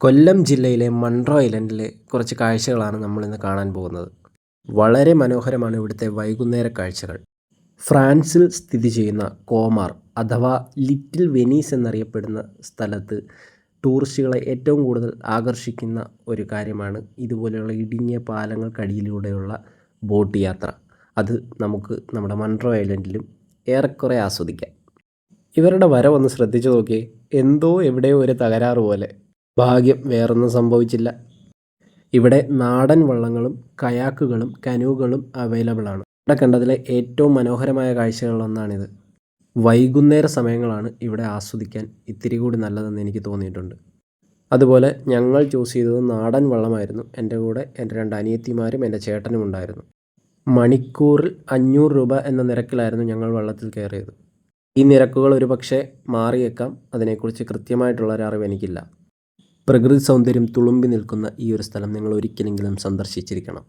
കൊല്ലം ജില്ലയിലെ മൺട്രോ ഐലൻഡിലെ കുറച്ച് കാഴ്ചകളാണ് നമ്മൾ ഇന്ന് കാണാൻ പോകുന്നത്. വളരെ മനോഹരമാണ് ഇവിടുത്തെ വൈകുന്നേര കാഴ്ചകൾ. ഫ്രാൻസിൽ സ്ഥിതി ചെയ്യുന്ന കോമാർ അഥവാ ലിറ്റിൽ വെനീസ് എന്നറിയപ്പെടുന്ന സ്ഥലത്ത് ടൂറിസ്റ്റുകളെ ഏറ്റവും കൂടുതൽ ആകർഷിക്കുന്ന ഒരു കാര്യമാണ് ഇതുപോലെയുള്ള ഇടുങ്ങിയ പാലങ്ങൾക്കടിയിലൂടെയുള്ള ബോട്ട് യാത്ര. അത് നമുക്ക് നമ്മുടെ മൺട്രോ ഐലൻഡിലും ഏറെക്കുറെ ആസ്വദിക്കാം. ഇവരുടെ വരവൊന്ന് ശ്രദ്ധിച്ചു നോക്കിയേ. എന്തോ എവിടെയോ ഒരു തകരാറ് പോലെ. ഭാഗ്യം വേറൊന്നും സംഭവിച്ചില്ല. ഇവിടെ നാടൻ വള്ളങ്ങളും കയാക്കുകളും കനൂകളും അവൈലബിൾ ആണ് ഇവിടെ കണ്ടതിലെ ഏറ്റവും മനോഹരമായ കാഴ്ചകളിലൊന്നാണിത്. വൈകുന്നേര സമയങ്ങളാണ് ഇവിടെ ആസ്വദിക്കാൻ ഇത്തിരി കൂടി നല്ലതെന്ന് എനിക്ക് തോന്നിയിട്ടുണ്ട്. അതുപോലെ ഞങ്ങൾ ചൂസ് ചെയ്തത് നാടൻ വള്ളമായിരുന്നു. എന്റെ കൂടെ എന്റെ രണ്ട് അനിയത്തിമാരും എന്റെ ചേട്ടനും ഉണ്ടായിരുന്നു. മണിക്കൂറിൽ അഞ്ഞൂറ് രൂപ എന്ന നിരക്കിലായിരുന്നു ഞങ്ങൾ വള്ളത്തിൽ കയറിയത്. ഈ നിരക്കുകൾ ഒരു പക്ഷേ മാറിയേക്കാം. അതിനെക്കുറിച്ച് കൃത്യമായിട്ടുള്ളൊരറിവ് എനിക്കില്ല. പ്രകൃതി സൗന്ദര്യം തുളുമ്പി നിൽക്കുന്ന ഈ ഒരു സ്ഥലം നിങ്ങൾ ഒരിക്കലെങ്കിലും സന്ദർശിച്ചിരിക്കണം.